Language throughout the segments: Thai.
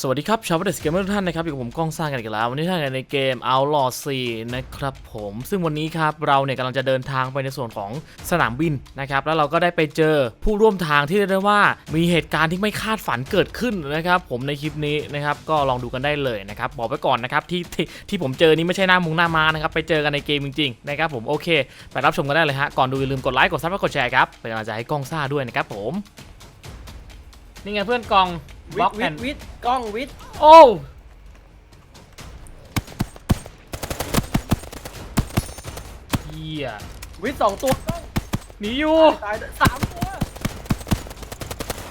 สวัสดีครับ ชาวเดสเกมเมอร์ทุกท่านนะครับ อยู่กับผมก้องสร้างกันอีกแล้ว วันนี้ท่านอยู่ในเกม Outlaw 4 นะครับผม ซึ่งวันนี้ครับ เราเนี่ยกำลังจะเดินทางไปในส่วนของสนามบินนะครับ แล้วเราก็ได้ไปเจอผู้ร่วมทางที่เรียกได้ว่ามีเหตุการณ์ที่ไม่คาดฝันเกิดขึ้นนะครับ ผมในคลิปนี้นะครับ ก็ลองดูกันได้เลยนะครับ บอกไว้ก่อนนะครับที่ที่ที่ผมเจอนี่ไม่ใช่หน้ามุงหน้ามานะครับ ไปเจอกันในเกมจริงๆนะครับผม โอเค ไปรับชมกันได้เลยฮะ ก่อนดูอย่าลืมกดไลค์ กดซับและกดแชร์ครับ เป็นกำลังใจให้ก้องซ่าด้วยนะครับผม นี่ไงเพื่อนกอง บวิล็อทกย์แอวิทนย์วิทย์กล้องวิทย์โอ้เฮียวิทย์สองตัวกล้องหนีอยู่ตายด้วยสามตัว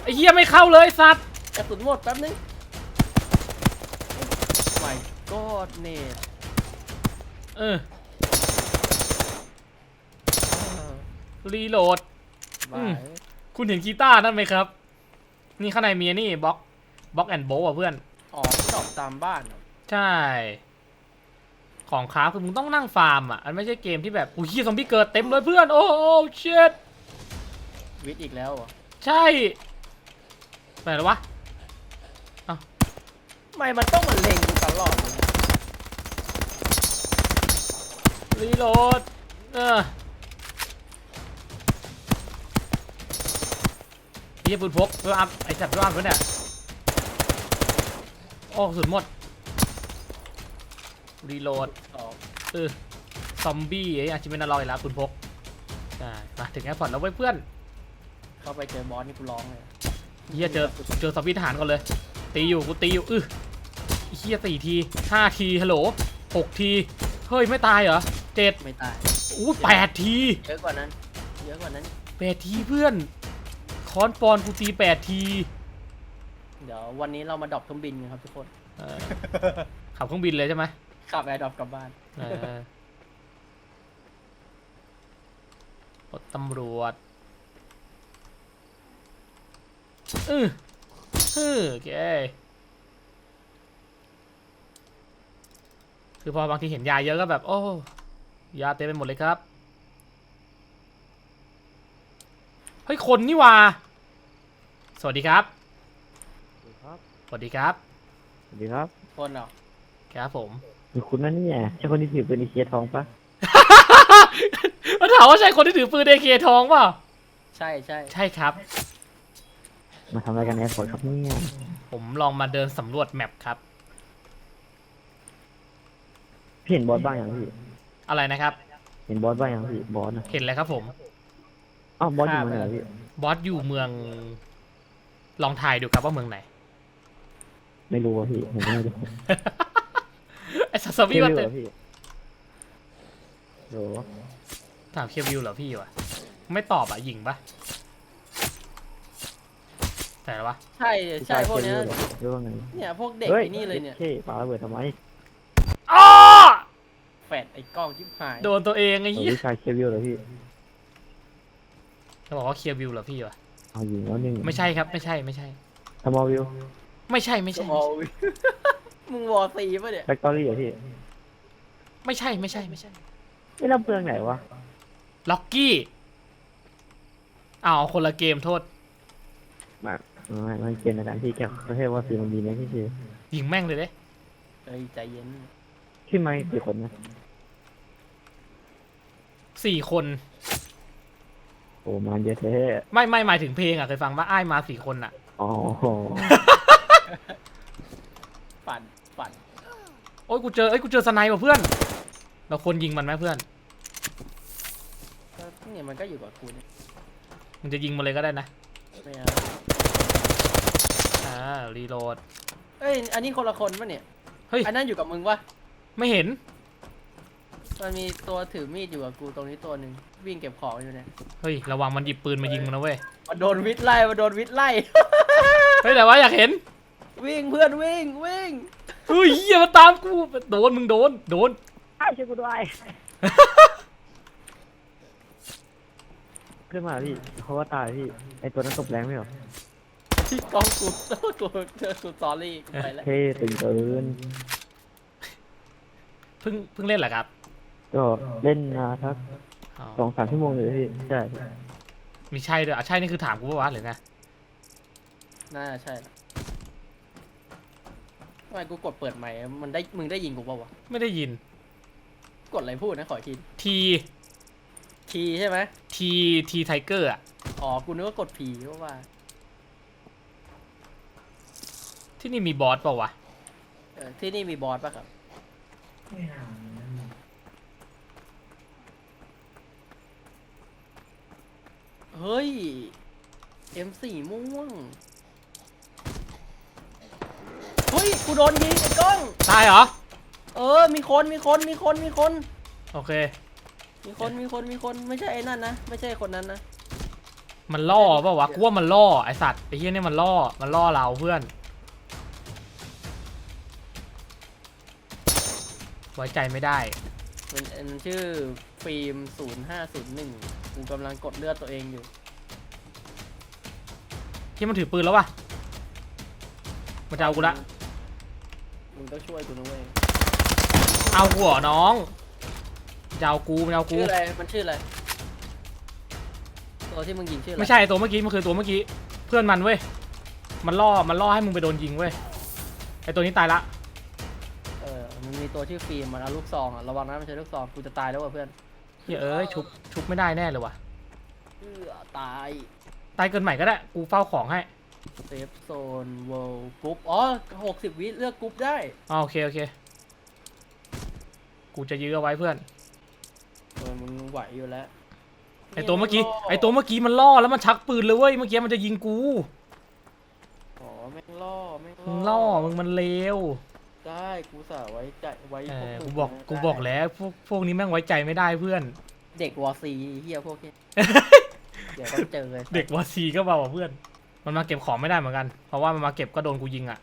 ไอ้เฮียไม่เข้าเลยสัตว์กระสุนหมดแป๊บนึงไม่ก็เนตเออรีโหลด อืบามยคุณเห็นกีตาร์นั่นไหมครับ นี่ข้างในมีอันนี่บล็อก บล็อกแอนด์โบอะเพื่อน อ๋อที่ดอกตามบ้านเหรอใช่ ของค้าคือมึงต้องนั่งฟาร์มอะ อันไม่ใช่เกมที่แบบอุ้ยเฮียซอมบี้เกิดเต็มเลยเพื่อน โอ้โอ้เชิดวิทย์อีกแล้วเหรอใช่ไปแล้ววะ ทำไมมันต้องมาเล็งกูตลอดเลยรีโหลด เออเฮียปืนพกเพื่ออัพไอ้จับเพื่ออัพไว้เนี่ย โอ้กระสุดหมด รีโหลดสองเออซอมบี้ไอ้อาชิเมนอลอยแล้วปืนพกใช่มาถึงแอร์พอร์ตแล้วเว้ยเพื่อนเข้าไปเจอบอสนี่กูร้องเลยเฮียเจอเจอซอมบี้ทหารก่อนเลย ตีอยู่กูตีอยู่อื้อเฮียสี่ทีห้าทีฮัลโหลหกทีเฮ้ยไม่ตายเหรอเจ็ดไม่ตายอู้แปดทีเยอะกว่านั้นเยอะกว่านั้นแปดทีเพื่อนคอนปอนกูตีแปดที เดี๋ยววันนี้เรามาดรอปเครื่องบินกันครับทุกคน เออขับเครื่องบินเลยใช่ไหมขับแอร์ดรอปกลับบ้าน เออรถตำรวจอือฮึโอเคคือพอบางทีเห็นยาเยอะก็แบบ โอ้ยาเต็มไปหมดเลยครับ เฮ้ย คนนี่หว่า สวัสดีครับครับ สวัสดีครับ สวัสดีครับคนเหรอครับผมมีคุณนั่นนี่ไงใช่คนที่ถือปืนอีเคียทองปะมาถามว่าใช่คนที่ถือปืนเอเคทองเปล่าใช่ใช่ใช่ครับ มาทำอะไรกันแอร์พอร์ตครับเนี่ยผมลองมาเดินสำรวจแมปครับ พี่เห็นบอสบ้างยังพี่อะไรนะครับ เห็นบอสบ้างยังพี่บอสนะเห็นเลยครับผม อ้าวบอสอยู่เมืองไหนเหรอพี่บอสอยู่เมือง ลองถ่ายดูครับว่าเมืองไหน ไม่รู้อะพี่ผมไม่รู้ไอ้สัสวีพี่ว่าไม่รู้เต็มอะพี่โหถามเคียววิวเหรอพี่วะไม่ตอบอะหญิงปะแต่ละวะใช่ใช่พวกเนี้ยเรื่องไงเนี่ยพวกเด็กฮ้ไอ้นี่เลยเนี่ยเท่ปาระเบิดทำไมอ้อแฟดไอ้กล้องชิบหายโดนตัวเองไอ้โอ้เหี้ยวิชายเควิลเหรอพี่จะบอกว่าเคียววิวเหรอพี่วะเอาอยู่แล้วหนึ่งไม่ใช่ครับไม่ใช่ไม่ใช่ทมอลวิว ไม่ใช่ไม่ใช่โอ้ยมึงวอร์ซีป่ะเนี่ยแบคตอรี่เหรอพี่ไม่ใช่ไม่ใช่ไม่ใช่ไม่รับเปลืองไหนวะล็อกกี้อ้าวคนละเกมโทษ มาไม่มันเกมในการที่แกประเทศว่าซีมันมีไหมพี่ชื่อยิงแม่งเลยเด้เฮ้ยใจเย็นขึ้นมากี่คนนะสี่คน โอ้มันเยอะแท้ไม่ไม่หมายถึงเพลงอะเคยฟังว่าอ้ายมาสี่คนอะ อ๋อ ปั่นปั่นโอ้ยกูเจอเอ้ยกูเจอสไนป์ว่ะเพื่อน เราควรยิงมันไหมเพื่อน ก็เนี่ยมันก็อยู่กับกูเนี่ยมึงจะยิงมันเลยก็ได้นะ ไม่เอาอ่า รีโหลด เอ้ยอันนี้คนละคนป่ะเนี่ยเฮ้ย อันนั้นอยู่กับมึงปะไม่เห็น มันมีตัวถือมีดอยู่กับกูตรงนี้ตัวหนึ่งวิ่งเก็บของอยู่เนี่ยเฮ้ย ระวังมันหยิบปืนมายิงมึงนะเว้ย มันโดนวิทย์ไล่มันโดนวิทย์ไล่ เฮ้ยแต่ว่าอยากเห็น วิ่งเพื่อนวิ่งวิ่งเฮ้ยเหี้ยมันตามกูโดนมึงโดนโดนไอ้ช่วยกูด้วยขึ้นมาพี่เขาว่าตายพี่ไอตัวนั้นตบแรงไม่เหรอที่กองกูกูเจอกูสอรี่กูไปแล้วเท่ตึงเกินเพิ่งเพิ่งเล่นเหรอครับก็เล่นมาทักอ๋อสองสามชั่วโมงเลยพี่ใช่มีใช่ด้วยอะใช่นี่คือถามกูปะวะหรือไงน่าใช่ ไมกูกดเปิดใหม่มันได้มึงได้ยิงกูเปล่าวะไม่ได้ยิน กดอะไรพูดนะขออีกทีทีทีใช่ไหมทีทีไทเกอร์อะอ๋อกูนึกว่ากดผีเพราะว่า ที่นี่มีบอสเปล่าวะเออที่นี่มีบอสป่ะครับเฮ้ย M4 ม่วง เฮ้ยกูโดนยิงไอ้กล้อง ตายเหรอ เออ มีคนมีคนมีคนมีคน โอเค มีคนมีคนมีคนไม่ใช่ไอ้นั่นนะ ไม่ใช่คนนั้นนะ มันล่อเปล่าวะกูว่ามันล่อไอสัตว์ไอเฮียนี่มันล่อ มันล่อเราเพื่อน ไว้ใจไม่ได้ มันมันชื่อฟิล์ม0501กูกำลังกดเลือดตัวเองอยู่ ที่มันถือปืนแล้ววะมันจะเอากูละ มึงต้องช่วยกูนะเว้ยเอากูเหรอน้องมันจะเอากูมันจะเอากูชื่ออะไร มันชื่ออะไร ตัวที่มึงยิงชื่ออะไรไม่ใช่ไอ้ตัวเมื่อกี้มันคือตัวเมื่อกี้เพื่อนมันเว้ยมันล่อมันล่อให้มึงไปโดนยิงเว้ยไอตัวนี้ตายละเออมันมีตัวชื่อฟิล์มมันเอาลูกซองอะระวังนะมันใช้ลูกซอง กูจะตายแล้วว่ะเพื่อนเฮ้ยเอ้ยชุบชุบไม่ได้แน่เลยว่ะเอื้อตาย ตายเกินใหม่ก็ได้กูเฝ้าของให้ เซฟโซนเวิลด์กรุ๊ปอ๋อหกสิบวิเลือกกรุ๊ปได้ อ๋อโอเคโอเค กูจะยื้อเอาไว้เพื่อน เออมึงไหวอยู่แล้วไอตัวเมื่อกี้ ไอตัวเมื่อกี้มันล่อแล้วมันชักปืนเลยเว้ย เมื่อกี้มันจะยิงกูอ๋อแม่งล่อแม่งมึงล่อ มึงมันเลวได้กูสาไว้ใจไว้เอพวอมึงกูบอกนะกูบอกแล้วพวกพวกนี้แม่งไว้ใจไม่ได้เพื่อน เด็กวอซีเฮียพวกนี้ เดี๋ยวต้องเจอเลยเด็กวาซีก็เบาอะเพื่อน มันมาเก็บของไม่ได้เหมือนกัน เพราะว่ามันมาเก็บก็โดนกูยิงอะ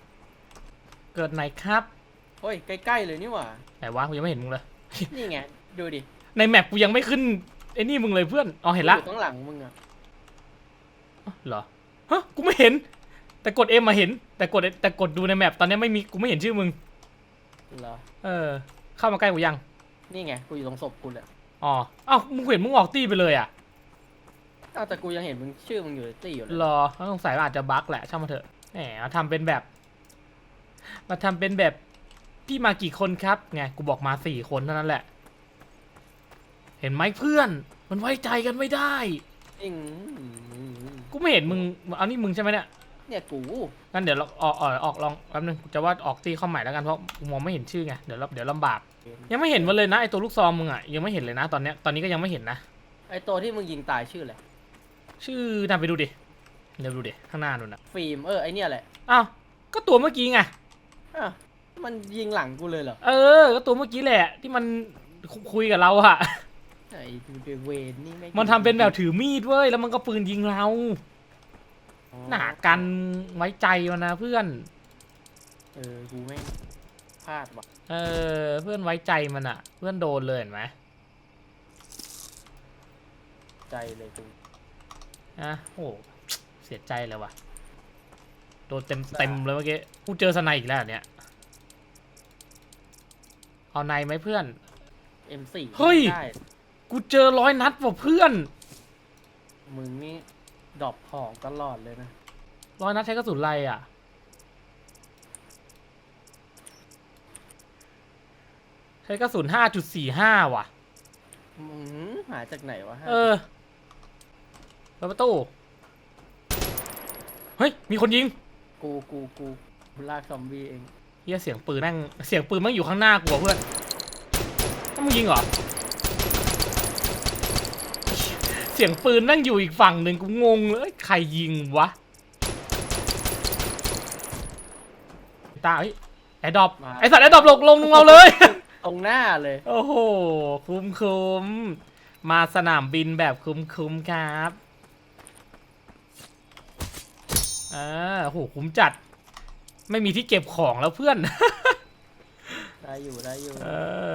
เกิดไหนครับเฮ้ย ใกล้ๆเลยนี่หว่า ไหนวะกูยังไม่เห็นมึงเลย นี่ไง ดูดิในแมปกูยังไม่ขึ้นไอ้นี่มึงเลยเพื่อน อ๋อเห็นละอยู่ข้างหลังมึงอะอ๋อเหรอ ฮะ กูไม่เห็น แต่กดเอ็มมาเห็น แต่กดแต่กดดูในแมปตอนนี้ไม่มี กูไม่เห็นชื่อมึง เหรอ เออ เข้ามาใกล้กูยัง นี่ไง กูอยู่ตรงศพกูเลยอ๋ออ้าวมึงเห็นมึงออกตี้ไปเลยอะ อ้าวแต่กูยังเห็นมึงชื่อมึงอยู่ในตี้อยู่เลยรอเขาสงสัยว่าอาจจะบั๊กแหละช่างมันเถอะแหมมาทำเป็นแบบ มาทำเป็นแบบ พี่มากี่คนครับไงกูบอกมาสี่คนเท่านั้นแหละ เห็นไหมเพื่อน มันไว้ใจกันไม่ได้ จริงกูไม่เห็นมึงเอานี่มึงใช่ไหมเนี่ยเนี่ยกูงั้นเดี๋ยวเราออกออกออกลองแป๊บนึงจะว่าออกตีเข้าใหม่แล้วกันเพราะกูมองไม่เห็นชื่อไงเดี๋ยวเราเดี๋ยวลำบาก ยังไม่เห็นมันเลยนะไอตัวลูกซองมึงอะยังไม่เห็นเลยนะตอนเนี้ยตอนนี้ก็ยังไม่เห็นนะไอตัวที่มึงยิงตายชื่ออะไร ชื่อนำไปดูดิเดี๋ยวดูดิข้างหน้านู่นนะฟิล์มเออไอเนี่ยแหละอ้าวก็ตัวเมื่อกี้ไงอ้าวมันยิงหลังกูเลยเหรอเออ ก็ตัวเมื่อกี้แหละ ที่มันคุคุยกับเราอะไอ้เวนนี่ไม่งมันทำเป็นแบบถือมีดเว้ยแล้วมันก็ปืนยิงเราอ๋อหนากันไว้ใจมันนะเพื่อน เออกูไม่งพลาดว่ะเออ เพื่อนไว้ใจมันอะเพื่อนโดนเลยเห็นไหมใจเลยกู อะโอ้เสียใจเลยว่ะ โดนเต็มเต็มเลยเมื่อกี้ กูเจอสไนอีกแล้วเนี่ย เอาในไหมเพื่อนเอ็มสี่เฮ้ย ได้กูเจอร้อยนัดว่ะเพื่อน มึงนี่ดรอปของตลอดเลยนะ ร้อยนัดใช้กระสุนอะไรอะ ใช้กระสุนห้าจุดสี่ห้าว่ะ มึงหาจากไหนวะเออ เปิดประตู เฮ้ย มีคนยิงกูกูกูกูลากซอมบี้เองเฮียเสียงปืนแม่ง เสียงปืนแม่งอยู่ข้างหน้ากูอะเพื่อนถ้ามึงยิงเหรอ เสียงปืนแม่งอยู่อีกฝั่งหนึ่งกูงงเลยเอ้ยใครยิงวะ ตาเฮ้ยแอดดอปไอสัตว์แอดดอปลงลงเราเลย ตรงหน้าเลยโอ้โห คุ้มคุ้มมาสนามบินแบบคุ้มคุ้มครับ อ่าโหคุ้มจัด ไม่มีที่เก็บของแล้วเพื่อน ได้อยู่ได้อยู่ เออ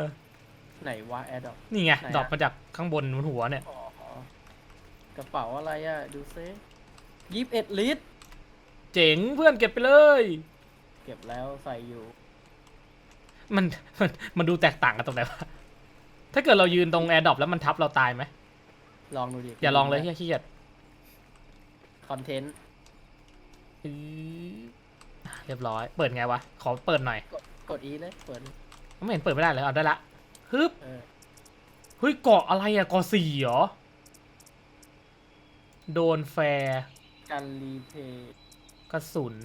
ไหนวะแอดดอก นี่ไงไหนอะ ดรอปมาจากข้างบนบนหัวเนี่ย อ๋อกระเป๋าอะไรอะ ดูซิยี่สิบเอ็ดลิตร เจ๋งเพื่อนเก็บไปเลย เก็บแล้วใส่อยู่ มันมันมันดูแตกต่างกันตรงไหนวะถ้าเกิดเรายืนตรงแอร์ดรอปแล้วมันทับเราตายไหมลองดูดิอย่าลองเลยเฮียขี้เกียจคอนเทนต์อื้อ เรียบร้อย เปิดไงวะ ขอเปิดหน่อย กด E เลย เปิดเลยไม่เห็นเปิดไม่ได้เลยเอาได้ละฮึบเออเฮ้ยเกาะอะไรอะเกาะสี่เหรอ โดนแฟร์การรีเพย์กระสุน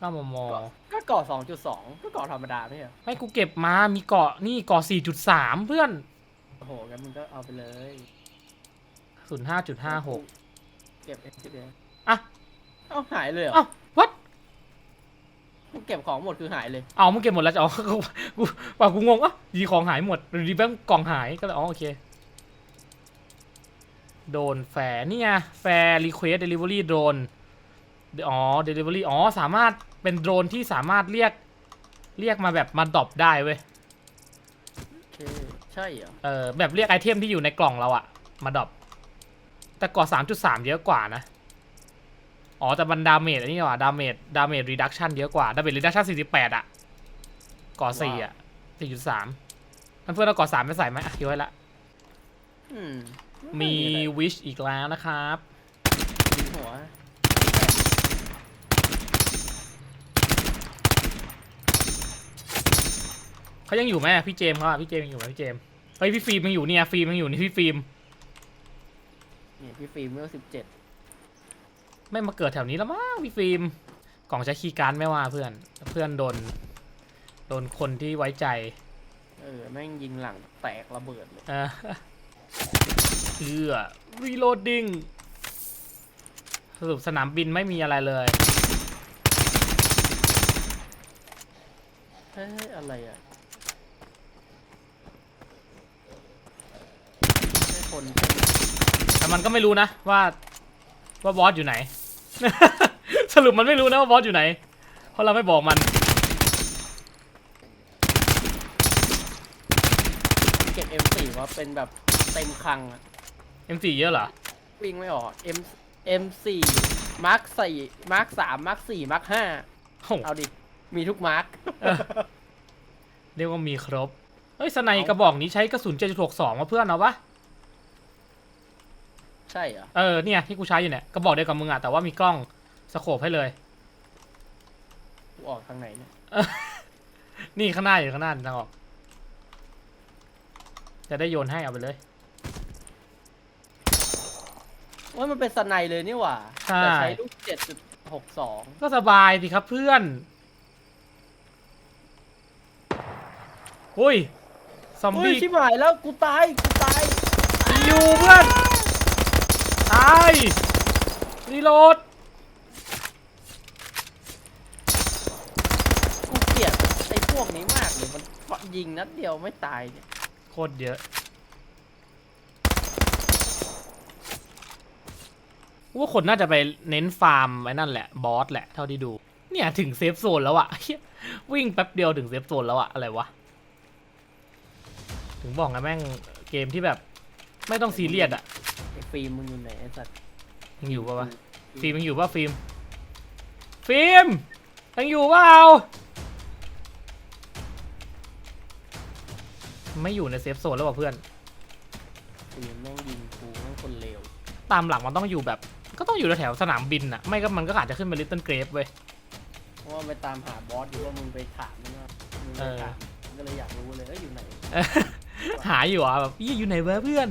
ก้ามมก็ก่อสองจุดสองก็ก่อธรรมดาไม่ใช่เหรอให้กูเก็บมา มีเกาะนี่เกาะสี่จุดสามเพื่อนโอ้โหงั้นมึงก็เอาไปเลยกระสุนห้าจุดห้าหกเก็บเองเองอะ เอ้าหายเลยเหรอเอ้าวัดกูเก็บของหมดคือหายเลยเอามึงเก็บหมดแล้วจะอ๋อกูกูว่ากูงงอะดีของหายหมดหรือดีแบงกล่องหายก็เลยอ๋อโอเค โดนแฟร์นี่ไงแฟร์รีเควสเดลิเวอรี่โดรนอ๋อเดลิเวอรี่อ๋อสามารถเป็นโดรนที่สามารถเรียกเรียกมาแบบมาดรอปได้เว้ยโอเคใช่เหรอเออแบบเรียกไอเทมที่อยู่ในกล่องเราอะมาดรอปแต่ก่อสามจุดสามเยอะกว่านะ อ๋อ แต่มันดาเมจอันนี้ว่ะดาเมจดาเมจรีดักชันเยอะกว่าดาเมจรีดักชันสี่สิบแปดอะก่อสี่อะสี่จุดสามเพื่อนๆเราก่อสามไม่ใส่ไหมอะคิดไว้ละอืมมีไอะไรวิชอีกแล้วนะครับมีหัวเขายังอยู่ไหมพี่เจมส์เขาอะพี่เจมส์ยังอยู่ไหมพี่เจมส์เฮ้ยพี่ฟิล์มยังอยู่เนี่ยฟิล์มยังอยู่นี่พี่ฟิล์มนี่พี่ฟิล์มเมื่อสิบเจ็ด ไม่มาเกิดแถวนี้แล้วมั้งพี่ฟิล์มกล่องใช้คีย์การ์ดไม่ว่าเพื่อน เพื่อนโดน โดนคนที่ไว้ใจ เออ แม่งยิงหลังแตกระเบิดเลยเออเอือรีโหลดดิ้งสรุปสนามบินไม่มีอะไรเลยเฮ้ยอะไรอะใช่คนแต่มันก็ไม่รู้นะว่า ว่าบอสอยู่ไหน สรุปมันไม่รู้นะว่าบอสอยู่ไหน เพราะเราไม่บอกมัน เก็บ M4 มาเป็นแบบเต็มคลังอะ M4 เยอะเหรอ วิ่งไม่ออก M M4 มาร์คสี่มาร์คสามมาร์คสี่มาร์คห้าโอ้โหเอาดิ มีทุกมาร์คเออ เรียกว่ามีครบ เฮ้ยสไนกระบอกนี้ใช้กระสุน7.62มาเพื่อนเอาปะ ใช่เหรอ เออเนี่ยที่กูใช้อยู่เนี่ยกระบอกเดียวกับมึงอะแต่ว่ามีกล้องสโคปให้เลย กูออกทางไหนเนี่ยนี่ข้างหน้าอยู่ข้างหน้าทางออก จะได้โยนให้เอาไปเลย ว่ามันเป็นสไนเลยนี่หว่าใช่ แต่ใช้ลูกเจ็ดจุดหกสองก็สบายสิครับเพื่อนอุ้ยซอมเฮ้ยบี้ชิบหายแล้วกูตาย กูตาย อยู่เพื่อนตายรีโหลดกูเกลียดไอ้พวกนี้มากเลยมันยิงนัดเดียวไม่ตายเนี่ยโคตรเยอะว่าคนน่าจะไปเน้นฟาร์มไอ้นั่นแหละบอสแหละเท่าที่ดู เนี่ยถึงเซฟโซนแล้วอะเหี้ยวิ่งแป๊บเดียวถึงเซฟโซนแล้วอะอะไรวะ ถึงบอกไงแม่งเกมที่แบบ ไม่ต้องซีเรียสอะ ไอ้ฟิล์มมึงอยู่ไหนไอ้สัตว์ยังอยู่ปะวะฟิล์มยังอยู่ปะฟิล์มฟิล์มยังอยู่เปล่าไม่อยู่ในเซฟโซนแล้วว่ะเพื่อน ฟิล์มแม่งยิงกูแม่งคนเลวตามหลักมันต้องอยู่แบบ ก็ต้องอยู่แถวๆสนามบินอะไม่ก็มันก็อาจจะขึ้นไปลิตเติ้ลเกรฟเว้ย เพราะว่าไปตามหาบอสอยู่ว่ามึงไปถามมันว่ามึงไปถามก็เลยอยากรู้เลยเอ้ยอยู่ไหน หาอยู่อะแบบอี้อยู่ไหนวะเพื่อน